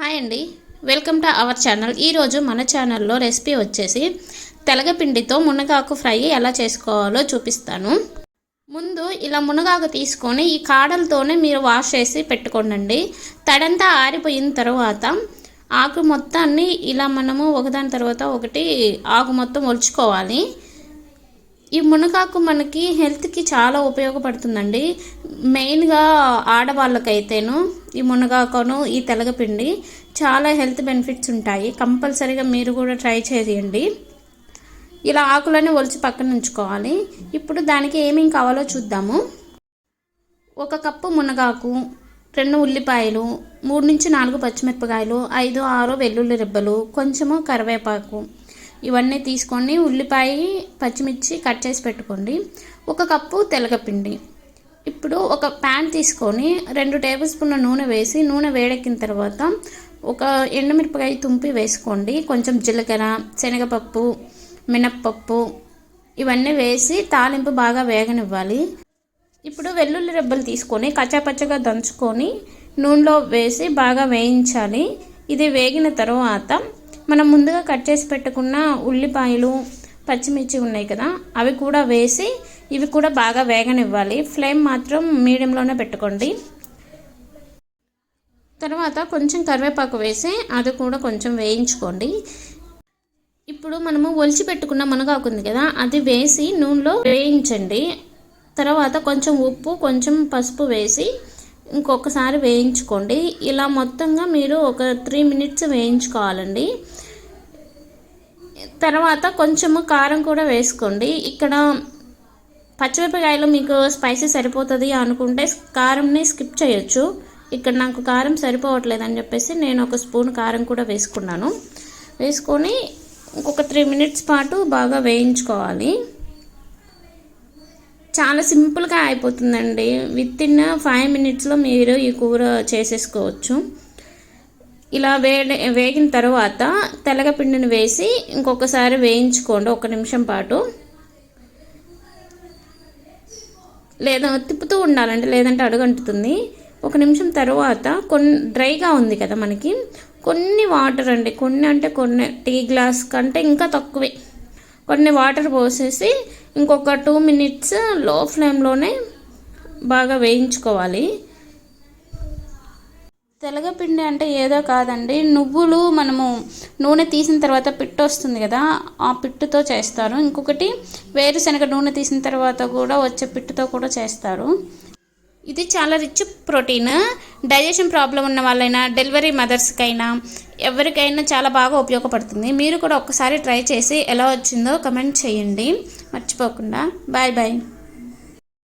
Hi అండి. Welcome to our channel. ఈరోజు మన ఛానల్లో రెసిపీ వచ్చేసి తెలగపిండితో మునగాకు ఫ్రై ఎలా చేసుకోవాలో చూపిస్తాను. ముందు ఇలా మునగాకు తీసుకొని ఈ కాడలతోనే మీరు వాష్ చేసి పెట్టుకోండి తడంతా ఆరిపోయిన తర్వాత ఆకు మొత్తాన్ని ఇలా మనము ఒకదాని తర్వాత ఒకటి ఆకు మొత్తం ఒలుచుకోవాలి. ఈ మునగాకు మనకి హెల్త్కి చాలా ఉపయోగపడుతుందండి. మెయిన్గా ఆడవాళ్ళకైతేను ఈ మునగాకును ఈ తెలగపిండి చాలా హెల్త్ బెనిఫిట్స్ ఉంటాయి. కంపల్సరీగా మీరు కూడా ట్రై చేయండి. ఇలా ఆకులని ఒలిచి పక్కన ఉంచుకోవాలి. ఇప్పుడు దానికి ఏమేమి కావాలో చూద్దాము. ఒక కప్పు మునగాకు రెండు ఉల్లిపాయలు మూడు నుంచి నాలుగు పచ్చిమిరపకాయలు ఐదు ఆరు వెల్లుల్లి రెబ్బలు కొంచెము కరివేపాకు. ఇవన్నీ తీసుకొని ఉల్లిపాయ పచ్చిమిర్చి కట్ చేసి పెట్టుకోండి. ఒక కప్పు తెలగపిండి. ఇప్పుడు ఒక ప్యాన్ తీసుకొని రెండు టేబుల్ స్పూన్ల నూనె వేసి నూనె వేడెక్కిన తర్వాత ఒక ఎండుమిరపకాయ తుంపి వేసుకోండి. కొంచెం జీలకర్ర శనగపప్పు మినప్పప్పు ఇవన్నీ వేసి తాలింపు బాగా వేగనివ్వాలి. ఇప్పుడు వెల్లుల్లి రెబ్బలు తీసుకొని కచ్చాపచ్చగా దంచుకొని నూనెలో వేసి బాగా వేయించాలి. ఇది వేగిన తర్వాత మనం ముందుగా కట్ చేసి పెట్టుకున్న ఉల్లిపాయలు పచ్చిమిర్చి ఉన్నాయి కదా అవి కూడా వేసి ఇవి కూడా బాగా వేగనివ్వాలి. ఫ్లేమ్ మాత్రం మీడియంలోనే పెట్టుకోండి. తర్వాత కొంచెం కరివేపాకు వేసి అది కూడా కొంచెం వేయించుకోండి. ఇప్పుడు మనము ఒలిచి పెట్టుకున్న మునగాకు ఉంది కదా అది వేసి నూనెలో వేయించండి. తర్వాత కొంచెం ఉప్పు కొంచెం పసుపు వేసి ఇంకొకసారి వేయించుకోండి. ఇలా మొత్తంగా మీరు ఒక త్రీ మినిట్స్ వేయించుకోవాలండి. తర్వాత కొంచెము కారం కూడా వేసుకోండి. ఇక్కడ పచ్చిమిరపకాయలు మీకు స్పైసీ సరిపోతుంది అనుకుంటే కారంని స్కిప్ చేయొచ్చు. ఇక్కడ నాకు కారం సరిపోవట్లేదు అని చెప్పేసి నేను ఒక స్పూన్ కారం కూడా వేసుకున్నాను. వేసుకొని ఇంకొక త్రీ మినిట్స్ పాటు బాగా వేయించుకోవాలి. చాలా సింపుల్గా అయిపోతుందండి. విత్ ఇన్ ఫైవ్ మినిట్స్లో మీరు ఈ కూర చేసేసుకోవచ్చు. ఇలా వేడి వేగిన తర్వాత తెల్లగపిండిని వేసి ఇంకొకసారి వేయించుకోండి ఒక నిమిషం పాటు. లేదా తిప్పుతూ ఉండాలండి లేదంటే అడుగంటుతుంది. ఒక నిమిషం తర్వాత కొన్ని డ్రైగా ఉంది కదా మనకి. కొన్ని వాటర్ అండి కొన్ని అంటే కొన్ని టీ గ్లాస్ కంటే ఇంకా తక్కువే. కొన్ని వాటర్ పోసేసి ఇంకొక టూ మినిట్స్లో ఫ్లేమ్లోనే బాగా వేయించుకోవాలి. తెలగపిండి అంటే ఏదో కాదండి. నువ్వులు మనము నూనె తీసిన తర్వాత పిట్టు వస్తుంది కదా ఆ పిట్టుతో చేస్తారు. ఇంకొకటి వేరుశనగ నూనె తీసిన తర్వాత కూడా వచ్చే పిట్టుతో కూడా చేస్తారు. ఇది చాలా రిచ్ ప్రోటీన్. డైజెషన్ ప్రాబ్లం ఉన్న వాళ్ళైనా డెలివరీ మదర్స్కైనా ఎవరికైనా చాలా బాగా ఉపయోగపడుతుంది. మీరు కూడా ఒక్కసారి ట్రై చేసి ఎలా వచ్చిందో కమెంట్ చేయండి. మర్చిపోకుండా. Bye bye.